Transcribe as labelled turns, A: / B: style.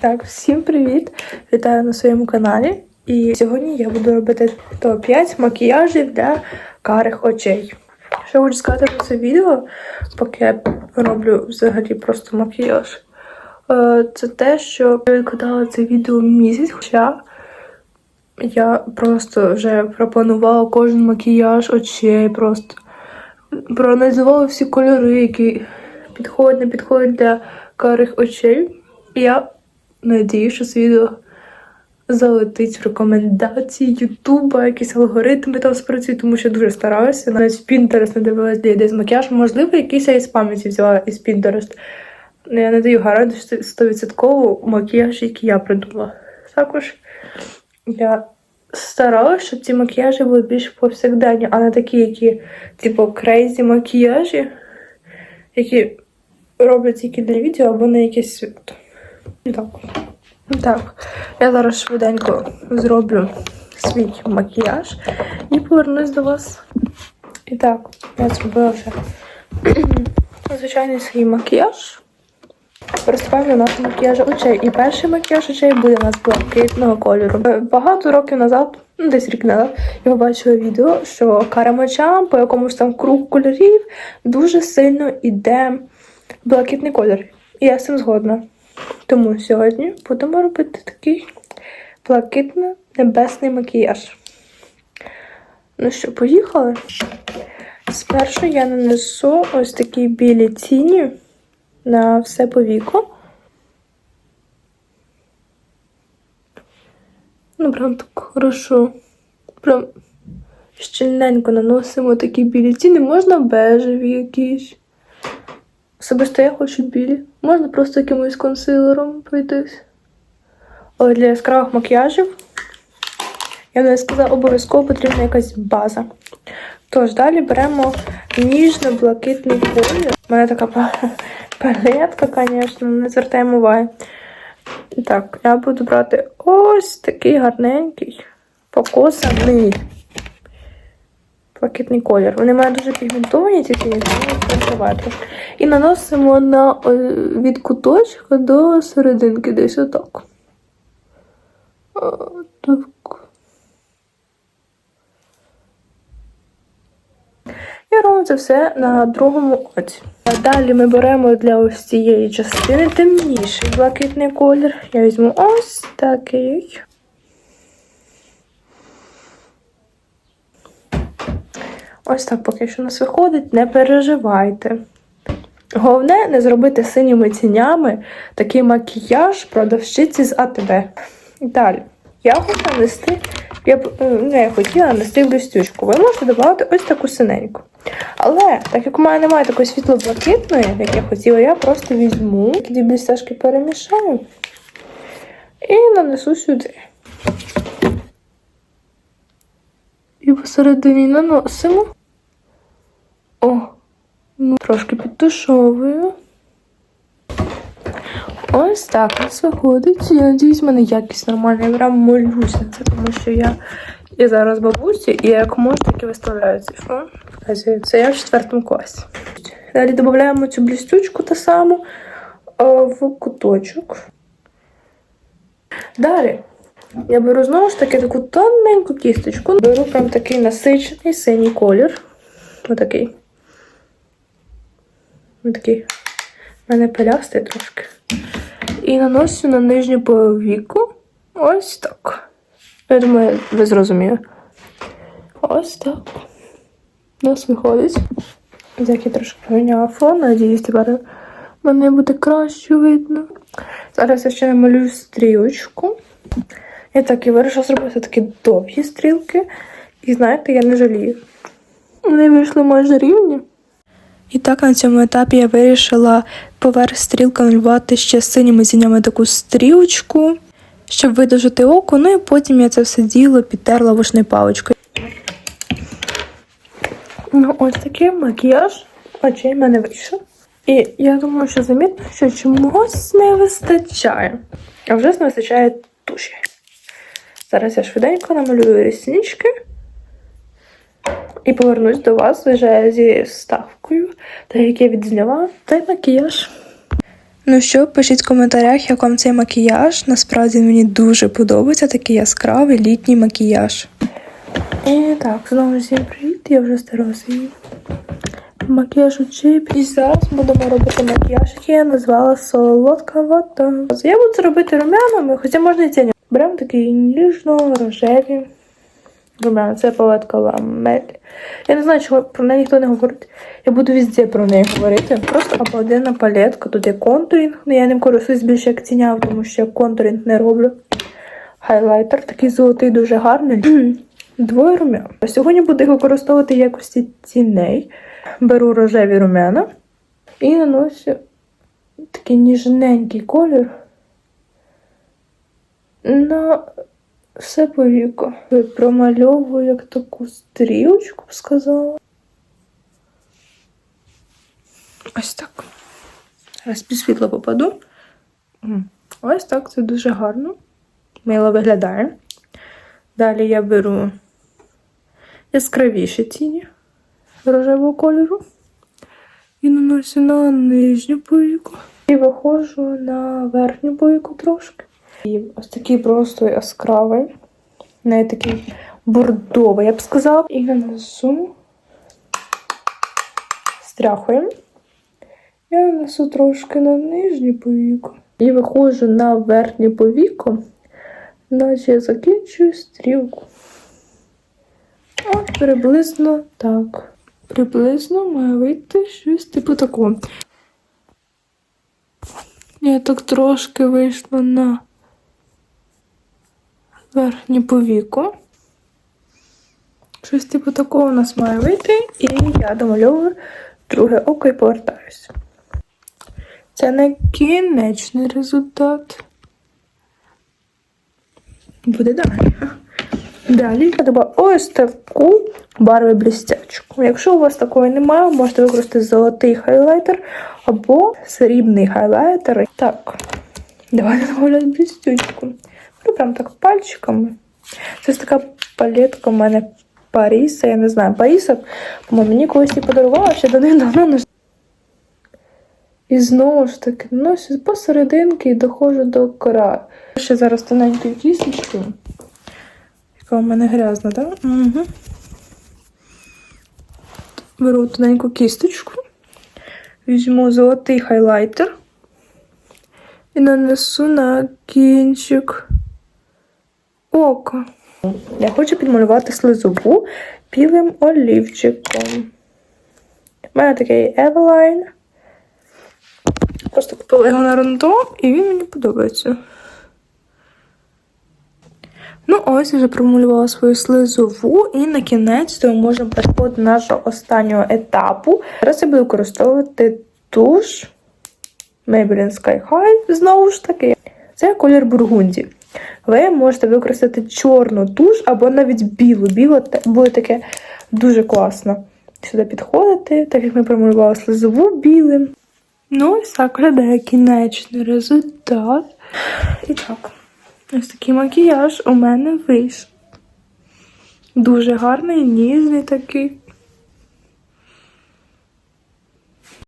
A: Так, всім привіт! Вітаю на своєму каналі. І сьогодні я буду робити топ-5 макіяжів для карих очей. Що хочу сказати про це відео, поки я роблю взагалі просто макіяж. Е, Це те, що я відкладала це відео місяць, хоча я просто вже пропонувала кожен макіяж очей, просто проаналізувала всі кольори, які підходять, не підходять для карих очей. І я надію, що це відео залетить в рекомендації Ютуба, якісь алгоритми там спрацюють, тому що дуже стараюся. Навіть в Pinterest не дивилась для ідей з макіяжу. Можливо, якийсь я із пам'яті взяла із Pinterest. Ну, Я не даю гарантію, що це 100% макіяж, який я придумала. Також я старалася, щоб ці макіяжі були більш повсякденні, а не такі, які, типу, крейзі макіяжі, які роблять тільки для відео або на свято. Так. Так, я зараз швиденько зроблю свій макіяж і повернусь до вас. І так, я зробила вже звичайний свій макіяж. Приступаємо до нашого макіяжу очей. І перший макіяж очей буде у нас блакитного кольору. Е, Багато років назад, ну десь рік назад, я побачила відео, що карам очам по якомусь там кругу кольорів дуже сильно йде блакитний колір. І я з цим згодна. Тому сьогодні будемо робити такий блакитно-небесний макіяж. Ну що, поїхали? Спершу я нанесу ось такі білі тіні на все повіку. Ну, прям так хорошо. Прям щільненько наносимо такі білі тіни. Можна бежеві якісь. Особисто я хочу білі. Можна просто якимось консилером пройтись. Але для яскравих макіяжів, я не сказала, обов'язково потрібна якась база. Тож, далі беремо ніжно-блакитний колір. У мене така палетка, звісно, не звертаємо уваги. Так, я буду брати ось такий гарненький, покосаний блакитний колір. Вони мають дуже пігментовані ці тіні, трошки. І наносимо на, е, від куточка до серединки, десь отак. Отак. І робимо це все на другому оці. Далі ми беремо для ось цієї частини темніший блакитний колір. Я візьму ось такий. Ось так поки що у нас виходить, не переживайте. Головне не зробити синіми тінями такий макіяж продавщиці з АТБ. Далі. Я хочу нанести, я е, не хотіла нанести блістючку. Ви можете додати ось таку синеньку. Але, так як у мене немає такої світло-блакитної, як я хотіла, я просто візьму, дві блістяшки перемішаю і нанесу сюди. І посередині наносимо. О, ну, трошки підтушовую. Ось так нас виходить. Я надіюсь, в мене якість нормальна. Я прям молюся це, тому що я, я зараз бабусі, і як можу, так і виставляю цей фон. Це я в четвертому класі. Далі додаємо цю блістючку та саму в куточок. Далі я беру знову ж таки таку тоненьку кісточку. Беру прям такий насичений синій колір. Отакий. Отакий. У мене пелястий трошки. І наношу на нижню повіку. Ось так. Я думаю, ви зрозуміли. Ось так. Нас виходить. Як я трошки поміняла фон, надіюсь, тепер мене буде краще видно. Зараз я ще намалюю стрілочку. Я так і вирішила зробити такі довгі стрілки. І знаєте, я не жалію. Вони вийшли майже рівні. І так на цьому етапі я вирішила поверх стрілки малювати ще синіми тінями таку стрілочку, щоб видовжити око, ну і потім я це все діло підтерла вушною паличкою. Ну, ось такий макіяж очей в мене вийшов. І я думаю, що замітно, що чомусь не вистачає. А вже не вистачає туші. Зараз я швиденько намалюю ріснички. І повернусь до вас вже зі ставкою, так як я відзняла той макіяж. Ну що, пишіть в коментарях, як вам цей макіяж. Насправді мені дуже подобається такий яскравий літній макіяж. І так, знову всім привіт, я вже стара макіяж очей. І зараз будемо робити макіяж, який я назвала солодка вода. Я буду робити румянами, хоча можна і тіні. Беремо такий ніжно-рожеві румяна. Це палетка ламель. Я не знаю, чого про неї ніхто не говорить. Я буду везде про неї говорити. Просто обалденна палетка. Тут є контурінг, але я ним користуюсь більше як тіняв, тому що я контурінг не роблю. Хайлайтер такий золотий, дуже гарний. Двоє румян. Сьогодні буду їх використовувати якості тіней. Беру рожеві румяна і наношу такий ніжненький колір на все повіко. Промальовую як таку стрілочку, б сказала. Ось так. Зараз під світло попаду. Ось так, це дуже гарно. Мило виглядає. Далі я беру яскравіші тіні рожевого кольору і наношу на нижню повіку. І виходжу на верхню повіку трошки. І ось такий просто яскравий, не такий бордовий, я б сказала. І нанесу стряхуємо. Я нанесу трошки на нижню повіку. І виходжу на верхню повіку, наче я закінчую стрілку. От приблизно так. Приблизно має вийти щось типу такого. Я так трошки вийшла на верхнє повіку. Щось типу такого у нас має вийти, і я домальовую друге око і повертаюся. Це не кінечний результат. Буде далі. Далі я додала ось таку барви блістячку. Якщо у вас такої немає, можете використати золотий хайлайтер або срібний хайлайтер. Так, давайте додаємо блістючку. Ну, прям так пальчиками. Це така палетка у мене Паріса, я не знаю, Паріса, по-моєму, мені колись її подарувала ще до давним-давно. І знову ж таки, ношу посерединки і доходжу до краю. Ще зараз тоненькою кісточкою. Яка у мене грязна, так? Угу. Беру тоненьку кісточку, візьму золотий хайлайтер і нанесу на кінчик ока. Я хочу підмалювати слизову білим олівчиком. У мене такий Eveline. Просто купила його на рандо, і він мені подобається. Ну, ось я вже промалювала свою слизову, і на кінець то можемо переходити до нашого останнього етапу. Зараз я буду використовувати туш Maybelline Sky High. Знову ж таки, це колір бургунді. Ви можете використати чорну туш або навіть білу. Біло буде таке дуже класно. Сюди підходити, так як ми промалювали слизову білим. Ну, ось так виглядає кінечний результат. І так, ось такий макіяж у мене вийшов. Дуже гарний, ніжний такий.